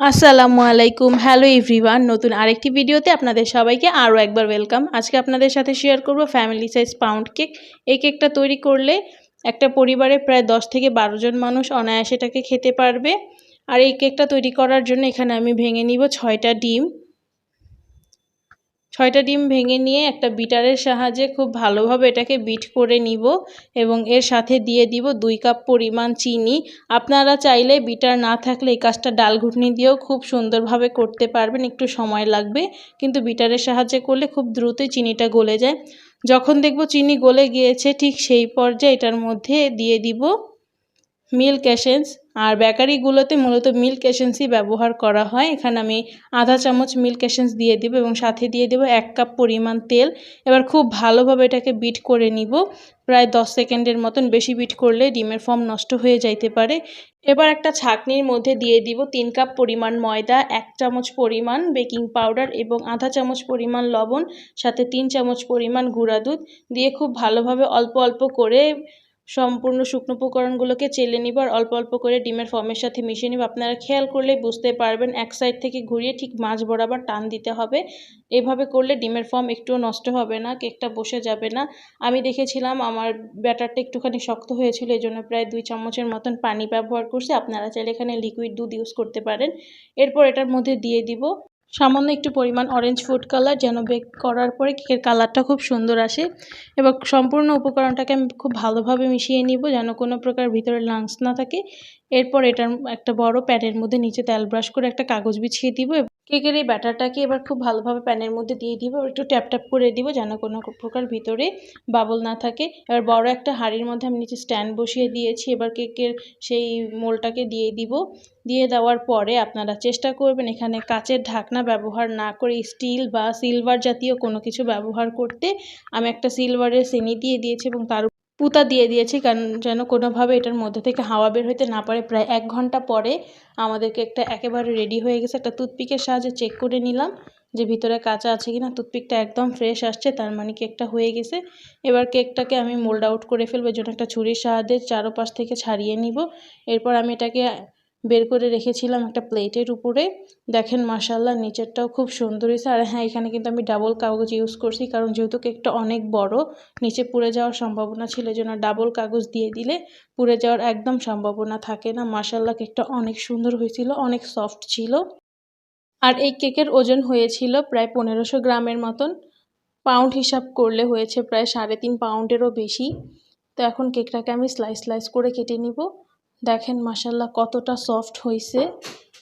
আসসালামু আলাইকুম। Hello everyone নতুন আরেকটি ভিডিওতে আপনাদের সবাইকে আরও একবার ওয়েলকাম আজকে আপনাদের সাথে শেয়ার করব ফ্যামিলি সাইজ পাউন্ড কেক এই কেকটা তৈরি করলে একটা পরিবারে প্রায় দশ থেকে বারো জন মানুষ অনায়াসে এটাকে খেতে পারবে। আর এই কেকটা তৈরি করার জন্য এখানে আমি ভেঙে নিব ছয়টা ডিম। ছয়টা ডিম ভেঙে নিয়ে একটা বিটারের সাহায্যে খুব ভালোভাবে এটাকে বিট করে নিব এবং এর সাথে দিয়ে দিব দুই কাপ পরিমাণ চিনি। আপনারা চাইলে বিটার না থাকলে এই কাজটা ডাল ঘুটনি দিয়েও খুব সুন্দরভাবে করতে পারবেন, একটু সময় লাগবে। কিন্তু বিটারের সাহায্যে করলে খুব দ্রুতই চিনিটা গলে যায়। যখন দেখব চিনি গলে গিয়েছে, ঠিক সেই পর্যায়ে এটার মধ্যে দিয়ে দিব মিল্ক এসেন্স। আর বেকারিগুলোতে মূলত মিল্ক এসেন্সই ব্যবহার করা হয়। এখানে আমি আধা চামচ মিল্ক এসেন্স দিয়ে দেবো এবং সাথে দিয়ে দেবো এক কাপ পরিমাণ তেল। এবার খুব ভালোভাবে এটাকে বিট করে নিব। প্রায় দশ সেকেন্ডের মতন বেশি বিট করলে ডিমের ফর্ম নষ্ট হয়ে যাইতে পারে। এবার একটা ছাকনির মধ্যে দিয়ে দিব তিন কাপ পরিমাণ ময়দা, এক চামচ পরিমাণ বেকিং পাউডার এবং আধা চামচ পরিমাণ লবণ, সাথে তিন চামচ পরিমাণ গুঁড়া দুধ। দিয়ে খুব ভালোভাবে অল্প অল্প করে সম্পূর্ণ শুকনো উপকরণগুলোকে চেলে নিব আর অল্প অল্প করে ডিমের ফর্মের সাথে মিশিয়ে নিব। আপনারা খেয়াল করলে বুঝতে পারবেন এক সাইড থেকে ঘুরিয়ে ঠিক মাঝ বরাবর টান দিতে হবে। এভাবে করলে ডিমের ফর্ম একটুও নষ্ট হবে না, কেকটা বসে যাবে না। আমি দেখেছিলাম আমার ব্যাটারটা একটুখানি শক্ত হয়েছিল এই জন্য প্রায় দুই চামচের মতন পানি ব্যবহার করছি। আপনারা চাইলে এখানে লিকুইড দুধ ইউজ করতে পারেন। এরপর এটার মধ্যে দিয়ে দিব সামান্য একটু পরিমাণ অরেঞ্জ ফুড কালার যেন বেক করার পরে কেকের কালারটা খুব সুন্দর আসে। এবং সম্পূর্ণ উপকরণটাকে আমি খুব ভালোভাবে মিশিয়ে নিব যেন কোনো প্রকার ভিতরে লাংস না থাকে। এরপর এটার একটা বড় প্যাডের মধ্যে নিচে তেল ব্রাশ করে একটা কাগজ বিছিয়ে দিব কেকের এই ব্যাটারটাকে এবার খুব ভালোভাবে প্যানের মধ্যে দিয়ে দিব একটু ট্যাপ ট্যাপ করে দিব যেন কোনো প্রকার ভিতরে বাবল না থাকে। এবার বড় একটা হাঁড়ির মধ্যে আমি নিচে স্ট্যান্ড বসিয়ে দিয়েছি, এবার কেকের সেই মোলটাকে দিয়ে দিব। দিয়ে দেওয়ার পরে আপনারা চেষ্টা করবেন এখানে কাচের ঢাকনা ব্যবহার না করে স্টিল বা সিলভার জাতীয় কোনো কিছু ব্যবহার করতে। আমি একটা সিলভারের শ্রেণি দিয়ে দিয়েছি এবং তার পুঁতা দিয়ে দিয়েছি, কারণ যেন কোনোভাবে এটার মধ্যে থেকে হাওয়া বের হইতে না পারে। প্রায় এক ঘণ্টা পরে আমাদেরকে একটা একেবারে রেডি হয়ে গেছে। একটা টুথপিকের সাহায্যে চেক করে নিলাম যে ভিতরে কাঁচা আছে কিনা। টুথপিকটা একদম ফ্রেশ আসছে, তার মানে কেকটা হয়ে গেছে। এবার কেকটাকে আমি মোল্ড আউট করে ফেলব জন্য একটা ছুরির সাহায্যে চারোপাশ থেকে ছাড়িয়ে নিব। এরপর আমি এটাকে বের করে রেখেছিলাম একটা প্লেটের উপরে। দেখেন মাসাল্লাহ নিচেরটাও খুব সুন্দর হয়েছে। আর হ্যাঁ এখানে কিন্তু আমি ডাবল কাগজ ইউজ করছি, কারণ যেহেতু কেকটা অনেক বড়, নিচে পুড়ে যাওয়ার সম্ভাবনা ছিল জন্য ডাবল কাগজ দিয়ে দিলে পুড়ে যাওয়ার একদম সম্ভাবনা থাকে না। মাসাল্লাহ কেকটা অনেক সুন্দর হয়েছিল, অনেক সফট ছিল। আর এই কেকের ওজন হয়েছিল প্রায় পনেরোশো গ্রামের মতন। পাউন্ড হিসাব করলে হয়েছে প্রায় সাড়ে তিন পাউন্ডেরও বেশি। তো এখন কেকটাকে আমি স্লাইস স্লাইস করে কেটে নিব। দেখেন মাসাল্লাহ কতটা সফট হয়েছে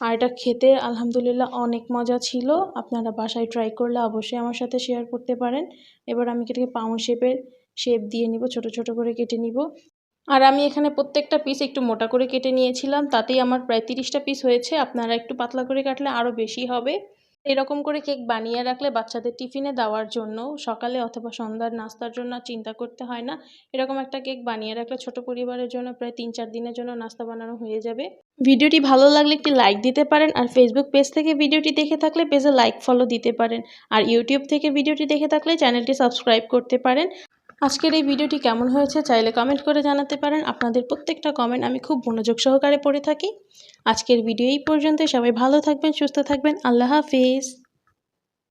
আর এটা খেতে আলহামদুলিল্লাহ অনেক মজা ছিল। আপনারা বাসায় ট্রাই করলে অবশ্যই আমার সাথে শেয়ার করতে পারেন। এবার আমি কেটে পাউন্ড শেপের শেপ দিয়ে নিব, ছোট ছোট করে কেটে নিব। আর আমি এখানে প্রত্যেকটা পিস একটু মোটা করে কেটে নিয়েছিলাম, তাতেই আমার প্রায় তিরিশটা পিস হয়েছে। আপনারা একটু পাতলা করে কাটলে আরও বেশি হবে। এরকম করে কেক বানিয়ে রাখলে বাচ্চাদের টিফিনে দেওয়ার জন্য, সকালে অথবা সন্ধ্যার নাস্তার জন্য চিন্তা করতে হয় না। এরকম একটা কেক বানিয়ে রাখলে ছোট পরিবারের জন্য প্রায় তিন চার দিনের জন্য নাস্তা বানানো হয়ে যাবে। ভিডিওটি ভালো লাগলে একটি লাইক দিতে পারেন আর ফেসবুক পেজ থেকে ভিডিওটি দেখে থাকলে পেজে লাইক ফলো দিতে পারেন। আর ইউটিউব থেকে ভিডিওটি দেখে থাকলে চ্যানেলটি সাবস্ক্রাইব করতে পারেন। আজকের এই ভিডিওটি কেমন হয়েছে চাইলে কমেন্ট করে জানাতে পারেন। আপনাদের প্রত্যেকটা কমেন্ট আমি খুব মনোযোগ সহকারে পড়ে থাকি। আজকের ভিডিও এই পর্যন্ত সবাই ভালো থাকবেন, সুস্থ থাকবেন। আল্লাহ হাফিজ।